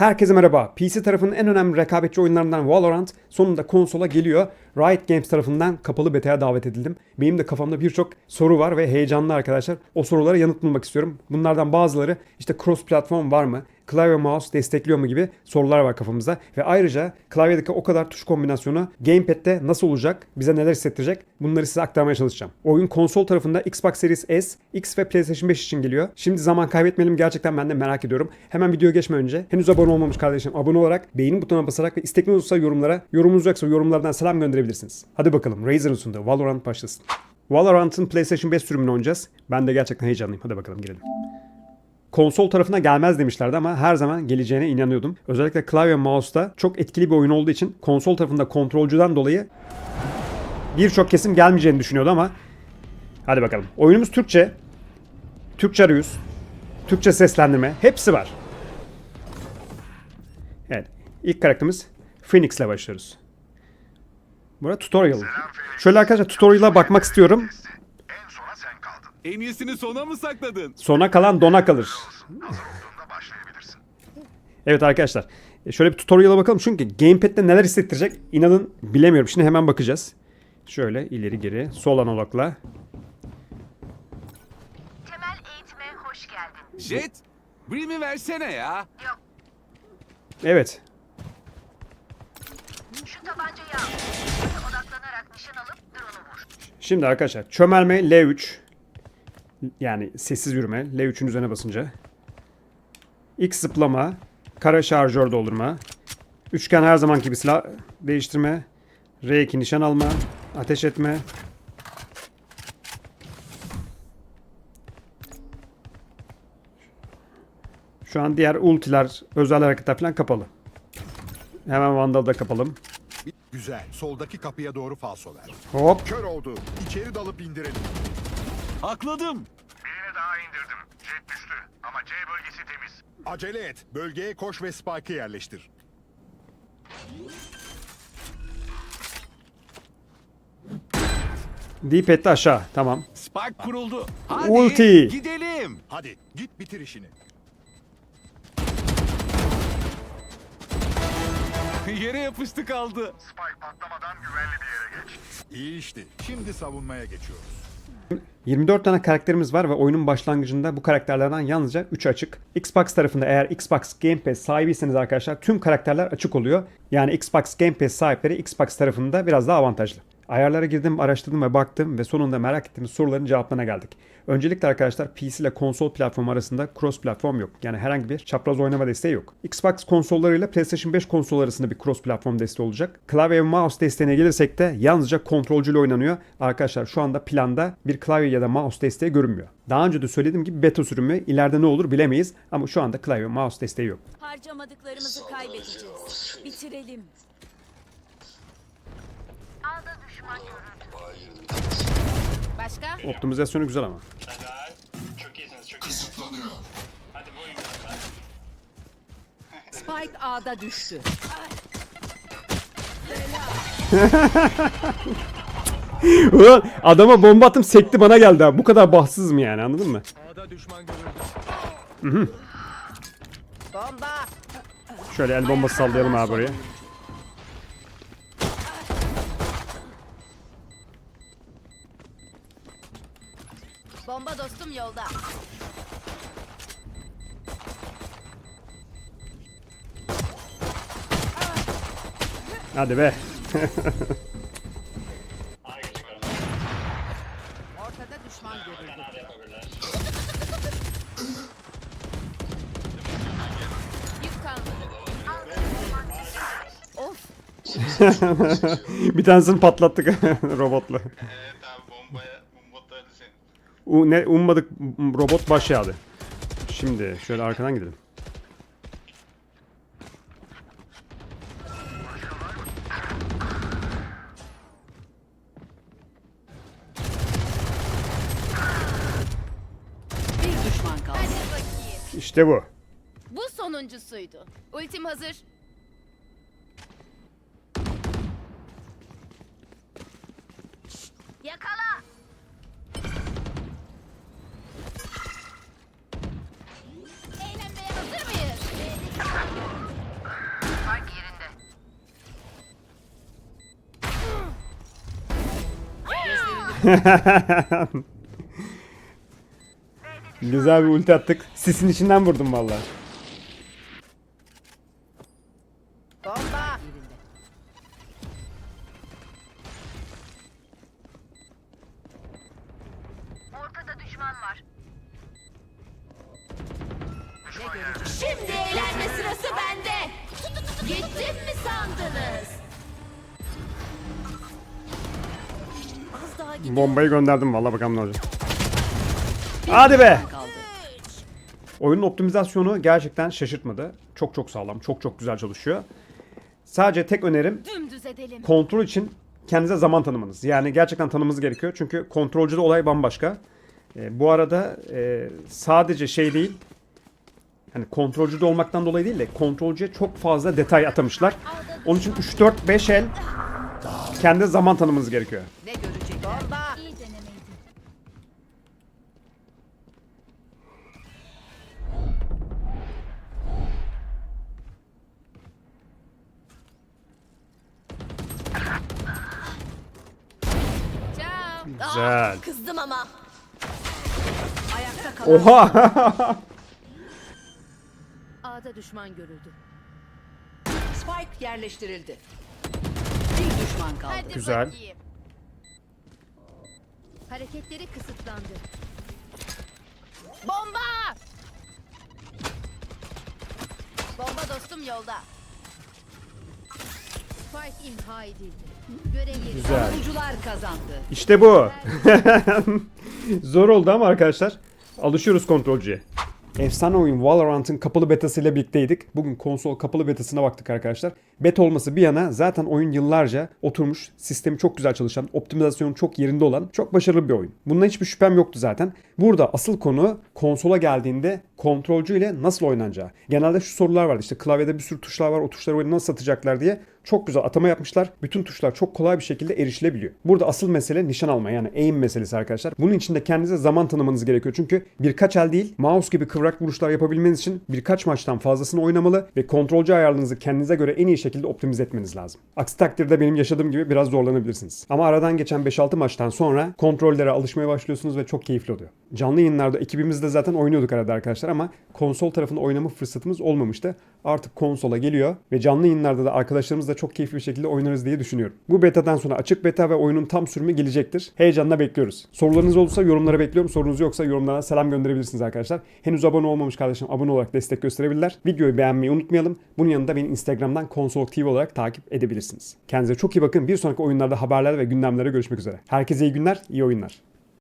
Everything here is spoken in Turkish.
Herkese merhaba. PC tarafının en önemli rekabetçi oyunlarından Valorant sonunda konsola geliyor. Riot Games tarafından kapalı beta'ya davet edildim. Benim de kafamda birçok soru var ve heyecanlı arkadaşlar. O sorulara yanıt bulmak istiyorum. Bunlardan bazıları işte cross platform var mı? Klavye mouse destekliyor mu gibi sorular var kafamızda. Ve ayrıca klavyedeki o kadar tuş kombinasyonu gamepad'de nasıl olacak? Bize neler hissettirecek? Bunları size aktarmaya çalışacağım. Oyun konsol tarafında Xbox Series S, X ve PlayStation 5 için geliyor. Şimdi zaman kaybetmeyelim gerçekten ben de merak ediyorum. Hemen videoya geçmeden önce henüz abone olmamış kardeşim abone olarak beğeni butonuna basarak ve istekli olursa yorumlara, yorumunuz yoksa yorumlardan selam gönderebilirsiniz. Hadi bakalım Razer'ın sunduğu Valorant başlasın. Valorant'ın PlayStation 5 sürümünü oynayacağız. Ben de gerçekten heyecanlıyım. Hadi bakalım girelim. Konsol tarafına gelmez demişlerdi ama her zaman geleceğine inanıyordum. Özellikle klavye mouse'da çok etkili bir oyun olduğu için konsol tarafında kontrolcüden dolayı birçok kesim gelmeyeceğini düşünüyordu ama hadi bakalım. Oyunumuz Türkçe. Türkçe arayüz. Türkçe seslendirme. Hepsi var. Evet. İlk karakterimiz Phoenix ile başlıyoruz. Burada tutorial. Şöyle arkadaşlar tutorial'a bakmak istiyorum. En sona sen kaldın. En iyisini sona mı sakladın? Sona kalan dona kalır. Evet arkadaşlar. Şöyle bir tutorial'a bakalım çünkü gamepad'de neler hissettirecek inanın bilemiyorum. Şimdi hemen bakacağız. Şöyle ileri geri sol analogla. Temel eğitime hoş geldin. Jet, Brim'i versene ya. Evet. Şimdi arkadaşlar çömelme L3. Yani sessiz yürüme. L3'ün üzerine basınca. X zıplama. Kara şarjör doldurma. Üçgen her zamanki gibi silah değiştirme. R2 nişan alma. Ateş etme. Şu an diğer ultiler, özel hareketler falan kapalı. Hemen Vandal'da kapalım. Güzel. Soldaki kapıya doğru falso ver. Hop. Kör oldu. İçeri dalıp indirelim. Hakladım. Birini daha indirdim. Jet düştü. Ama C bölgesi temiz. Acele et. Bölgeye koş ve Spike'ı yerleştir. Deep aşağı. Tamam. Spike kuruldu. Hadi Ulti. gidelim. Hadi git bitir işini. Yere yapıştı kaldı. Spike patlamadan güvenli bir yere geç. İyi işti. Şimdi savunmaya geçiyoruz. 24 tane karakterimiz var ve oyunun başlangıcında bu karakterlerden yalnızca 3 açık. Xbox tarafında eğer Xbox Game Pass sahibiyseniz arkadaşlar tüm karakterler açık oluyor. Yani Xbox Game Pass sahipleri Xbox tarafında biraz daha avantajlı. Ayarlara girdim, araştırdım ve baktım ve sonunda merak ettiğimiz soruların cevaplarına geldik. Öncelikle arkadaşlar PC ile konsol platformu arasında cross platform yok. Yani herhangi bir çapraz oynama desteği yok. Xbox konsollarıyla PlayStation 5 konsol arasında bir cross platform desteği olacak. Klavye ve mouse desteğine gelirsek de yalnızca kontrolcüyle oynanıyor. Arkadaşlar şu anda planda bir klavye ya da mouse desteği görünmüyor. Daha önce de söylediğim gibi beta sürümü ileride ne olur bilemeyiz ama şu anda klavye ve mouse desteği yok. Harcamadıklarımızı kaybedeceğiz. Bitirelim. Ağda düşman görüldü. Başka? Optimizasyonu güzel ama. Çok iyisiniz, çok iyisiniz. Hadi bu oyun Spike A'da düştü. Ulan adama bomba attım sekti bana geldi abi. Bu kadar bahtsız mı yani anladın mı? Bomba. Şöyle el bombası sallayalım abi oraya. Bomba dostum yolda. Hadi be. Ortada düşman görüldü. Yük. Of. bir tanesini patlattık robotla. Evet abi. U, ne ummadık robot baş yağdı. Şimdi şöyle arkadan gidelim. Bir düşman kaldı. İşte bu. Bu sonuncusuydu. Ultim hazır. Yakala. Güzel bir ulti attık. Sisin içinden vurdum valla. Bomba. Ortada düşman var. Şimdi eğlenme sırası bende. Gittim mi sandınız? Bombayı gönderdim valla bakalım ne olacak. Hadi be. Oyunun optimizasyonu gerçekten şaşırtmadı. Çok çok sağlam, çok çok güzel çalışıyor. Sadece tek önerim kontrol için kendinize zaman tanımanız. Yani gerçekten tanımanız gerekiyor. Çünkü kontrolcüde olay bambaşka. E, bu arada e, sadece şey değil, hani kontrolcüde olmaktan dolayı değil de kontrolcüye çok fazla detay atamışlar. Onun için 3, 4, 5 el kendi zaman tanımanız gerekiyor. Bomba. İyi denemeydi. Ciao. Güzel. Kızdım ama. Ayakta kalan Oha! A'da düşman görüldü. Spike yerleştirildi. Bir düşman kaldı. Hadi Güzel. bakayım. Hareketleri kısıtlandı. Bomba! Bomba dostum yolda. Spike imha edildi. Görev yeri. Güzel. Kazandı. İşte bu. Zor oldu ama arkadaşlar alışıyoruz kontrolcüye. Efsane oyun Valorant'ın kapalı betasıyla birlikteydik. Bugün konsol kapalı betasına baktık arkadaşlar. Beta olması bir yana zaten oyun yıllarca oturmuş, sistemi çok güzel çalışan, optimizasyonu çok yerinde olan çok başarılı bir oyun. Bundan hiçbir şüphem yoktu zaten. Burada asıl konu konsola geldiğinde kontrolcü ile nasıl oynanacağı. Genelde şu sorular vardı işte klavyede bir sürü tuşlar var o tuşları nasıl satacaklar diye. Çok güzel atama yapmışlar. Bütün tuşlar çok kolay bir şekilde erişilebiliyor. Burada asıl mesele nişan alma yani aim meselesi arkadaşlar. Bunun için de kendinize zaman tanımanız gerekiyor. Çünkü birkaç el değil mouse gibi kıvrak vuruşlar yapabilmeniz için birkaç maçtan fazlasını oynamalı ve kontrolcü ayarlarınızı kendinize göre en iyi şekilde optimize etmeniz lazım. Aksi takdirde benim yaşadığım gibi biraz zorlanabilirsiniz. Ama aradan geçen 5-6 maçtan sonra kontrollere alışmaya başlıyorsunuz ve çok keyifli oluyor. Canlı yayınlarda ekibimizde zaten oynuyorduk arada arkadaşlar ama konsol tarafında oynama fırsatımız olmamıştı. Artık konsola geliyor ve canlı yayınlarda da arkadaşlarımızla çok keyifli bir şekilde oynarız diye düşünüyorum. Bu betadan sonra açık beta ve oyunun tam sürümü gelecektir. Heyecanla bekliyoruz. Sorularınız olursa yorumlara bekliyorum. Sorunuz yoksa yorumlara selam gönderebilirsiniz arkadaşlar. Henüz abone olmamış kardeşim abone olarak destek gösterebilirler. Videoyu beğenmeyi unutmayalım. Bunun yanında beni Instagram'dan Konsol olarak takip edebilirsiniz. Kendinize çok iyi bakın. Bir sonraki oyunlarda haberler ve gündemlere görüşmek üzere. Herkese iyi günler, iyi oyunlar.